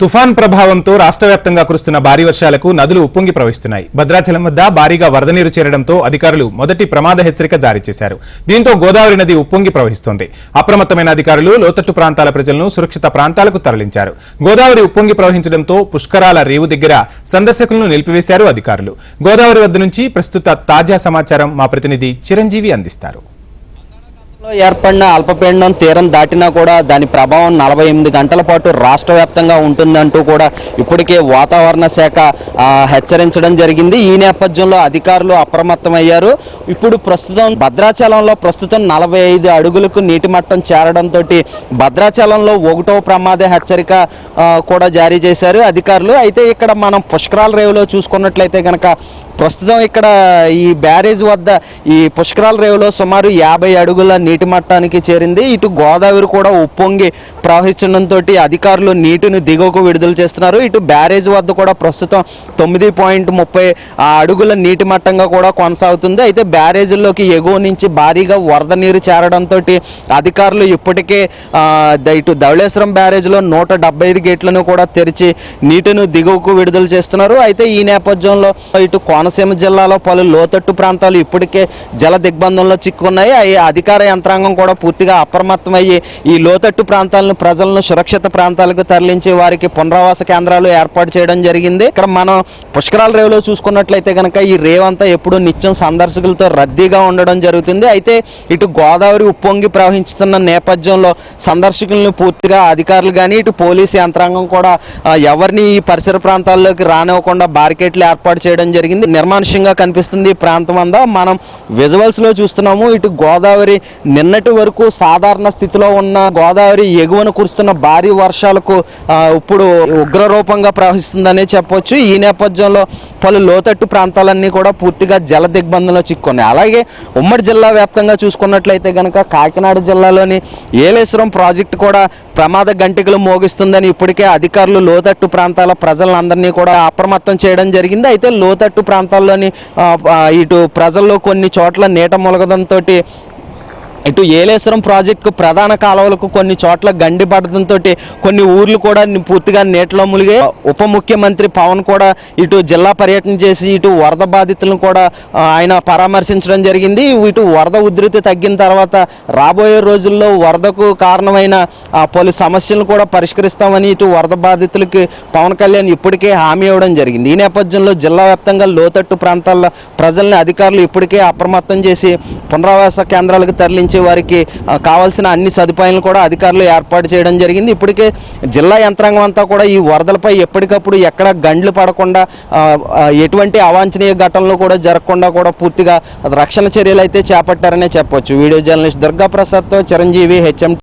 తుఫాన్ ప్రభావంతో రాష్ట్ర వ్యాప్తంగా కురుస్తున్న భారీ వర్షాలకు నదులు ఉప్పొంగి ప్రవహిస్తున్నాయి. భద్రాచలం వద్ద భారీగా వరద నీరు చేరడంతో అధికారులు మొదటి ప్రమాద హెచ్చరిక జారీ చేశారు. దీంతో గోదావరి నది ఉప్పొంగి ప్రవహిస్తోంది. అప్రమత్తమైన అధికారులు లోతట్టు ప్రాంతాల ప్రజలను సురక్షిత ప్రాంతాలకు తరలించారు. గోదావరి ఉప్పొంగి ప్రవహించడంతో పుష్కరాల రేవు దగ్గర సందర్శకులను నిలిపివేశారు అధికారులు. గోదావరి వద్ద నుంచి ప్రస్తుత తాజా సమాచారం మా ప్రతినిధి చిరంజీవి అందిస్తారు. ఏర్పడిన అల్పపీడనం తీరం దాటినా కూడా దాని ప్రభావం నలభై ఎనిమిది గంటల పాటు రాష్ట్ర వ్యాప్తంగా ఉంటుందంటూ కూడా ఇప్పటికే వాతావరణ శాఖ హెచ్చరించడం జరిగింది. ఈ నేపథ్యంలో అధికారులు అప్రమత్తమయ్యారు. ఇప్పుడు ప్రస్తుతం భద్రాచలంలో ప్రస్తుతం నలభై ఐదు అడుగులకు నీటి మట్టం చేరడంతో భద్రాచలంలో ఒకటో ప్రమాద హెచ్చరిక కూడా జారీ చేశారు అధికారులు. అయితే ఇక్కడ మనం పుష్కరాల రేవులో చూసుకున్నట్లయితే కనుక ప్రస్తుతం ఇక్కడ ఈ బ్యారేజ్ వద్ద ఈ పుష్కరాల రేవులో సుమారు యాభై అడుగుల నీటి మట్టానికి చేరింది. ఇటు గోదావరి కూడా ఉప్పొంగి ప్రవహించడంతో అధికారులు నీటిని దిగువకు విడుదల చేస్తున్నారు. ఇటు బ్యారేజ్ వద్ద కూడా ప్రస్తుతం తొమ్మిది పాయింట్ ముప్పై అడుగుల నీటి మట్టంగా కూడా కొనసాగుతుంది. అయితే బ్యారేజీల్లోకి ఎగువ నుంచి భారీగా వరద నీరు చేరడంతో అధికారులు ఇప్పటికే ద- ఇటు ధవళేశ్వరం బ్యారేజ్లో నూట డెబ్బై ఐదు గేట్లను కూడా తెరిచి నీటిని దిగువకు విడుదల చేస్తున్నారు. అయితే ఈ నేపథ్యంలో ఇటు కోనసీమ జిల్లాలో పలు లోతట్టు ప్రాంతాలు ఇప్పటికే జల దిగ్బంధంలో చిక్కున్నాయి. అధికార యంత్రాంగం కూడా పూర్తిగా అప్రమత్తమయ్యి ఈ లోతట్టు ప్రాంతాలను ప్రజలను సురక్షిత ప్రాంతాలకు తరలించి వారికి పునరావాస కేంద్రాలు ఏర్పాటు చేయడం జరిగింది. ఇక్కడ మనం పుష్కరాల రేవులో చూసుకున్నట్లయితే కనుక ఈ రేవ్ అంతా ఎప్పుడూ నిత్యం సందర్శకులతో రద్దీగా ఉండడం జరుగుతుంది. అయితే ఇటు గోదావరి ఉప్పొంగి ప్రవహించుతున్న నేపథ్యంలో సందర్శకులను పూర్తిగా అధికారులు కానీ ఇటు పోలీసు యంత్రాంగం కూడా ఎవరిని ఈ పరిసర ప్రాంతాల్లోకి రానివ్వకుండా బారికేట్లు ఏర్పాటు చేయడం జరిగింది. నిర్మానుష్యంగా కనిపిస్తుంది ఈ ప్రాంతం అంతా. మనం విజువల్స్లో చూస్తున్నాము ఇటు గోదావరి నిన్నటి వరకు సాధారణ స్థితిలో ఉన్న గోదావరి ఎగువన కురుస్తున్న భారీ వర్షాలకు ఇప్పుడు ఉగ్రరూపంగా ప్రవహిస్తుందనే చెప్పొచ్చు. ఈ నేపథ్యంలో పలు లోతట్టు ప్రాంతాలన్నీ కూడా పూర్తిగా జల దిగ్బంధంలో చిక్కున్నాయి. అలాగే ఉమ్మడి జిల్లా వ్యాప్తంగా చూసుకున్నట్లయితే కనుక కాకినాడ జిల్లాలోని ఏలేశ్వరం ప్రాజెక్టు కూడా ప్రమాద గంటికలు మోగిస్తుందని ఇప్పటికే అధికారులు లోతట్టు ప్రాంతాల ప్రజలందరినీ కూడా అప్రమత్తం చేయడం జరిగింది. అయితే లోతట్టు ప్రాంతాల్లోని ఇటు ప్రజల్లో కొన్ని చోట్ల నీట మొలగడంతో ఇటు ఏలేశ్వరం ప్రాజెక్టుకు ప్రధాన కాలువలకు కొన్ని చోట్ల గండి పడడంతో కొన్ని ఊర్లు కూడా పూర్తిగా నీటిలో మునిగే ఉప ముఖ్యమంత్రి పవన్ కూడా ఇటు జిల్లా పర్యటన చేసి ఇటు వరద బాధితులను కూడా ఆయన పరామర్శించడం జరిగింది. ఇటు వరద ఉధృతి తగ్గిన తర్వాత రాబోయే రోజుల్లో వరదకు కారణమైన పలు సమస్యలను కూడా పరిష్కరిస్తామని ఇటు వరద బాధితులకి పవన్ కళ్యాణ్ ఇప్పటికే హామీ ఇవ్వడం జరిగింది. ఈ నేపథ్యంలో జిల్లా వ్యాప్తంగా లోతట్టు ప్రాంతాల్లో ప్రజల్ని అధికారులు ఇప్పటికే అప్రమత్తం చేసి పునరావాస కేంద్రాలకు తరలించి వారికి కావాల్సిన అన్ని సదుపాయాలను కూడా అధికారులు ఏర్పాటు చేయడం జరిగింది. ఇప్పటికే జిల్లా యంత్రాంగం అంతా కూడా ఈ వరదలపై ఎప్పటికప్పుడు ఎక్కడ గండ్లు పడకుండా ఎటువంటి అవాంఛనీయ ఘటనలు కూడా జరగకుండా కూడా పూర్తిగా రక్షణ చర్యలు అయితే చేపట్టారనే చెప్పొచ్చు. వీడియో జర్నలిస్ట్ దుర్గా ప్రసాద్తో చిరంజీవి హెచ్ఎం